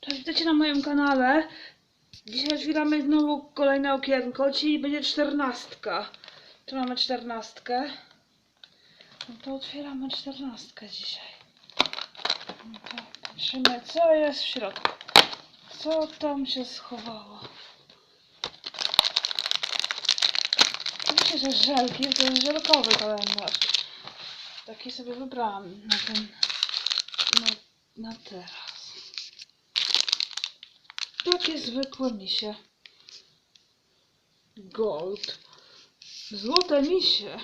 Cześć, witajcie na moim kanale. Dzisiaj otwieramy znowu kolejne okienko. Dzisiaj będzie czternastka. Tu mamy czternastkę. No to otwieramy czternastkę dzisiaj. No to patrzymy, co jest w środku. Co tam się schowało. Oczywiście, że żelki, to jest żelkowy kalendarz. Taki sobie wybrałam na ten, na, na teraz. Takie zwykłe misie. Gold. Złote misie.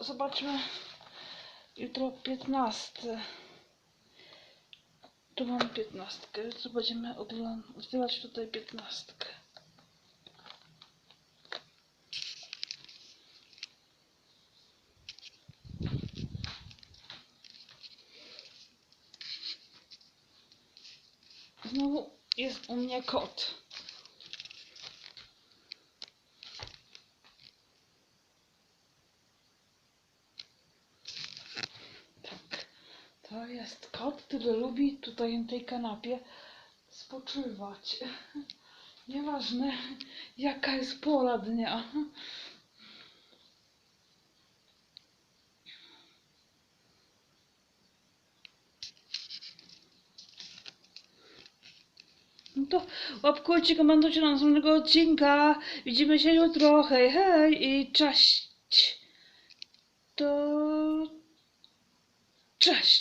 Zobaczmy. Jutro 15. Tu mam 15. Jutro będziemy otwierać tutaj 15. Znowu jest u mnie kot. To jest kot, który lubi tutaj na tej kanapie spoczywać. Nieważne jaka jest pora dnia. No to łapkujcie, komentujcie na następnego odcinka. Widzimy się jutro. Hej, hej i cześć.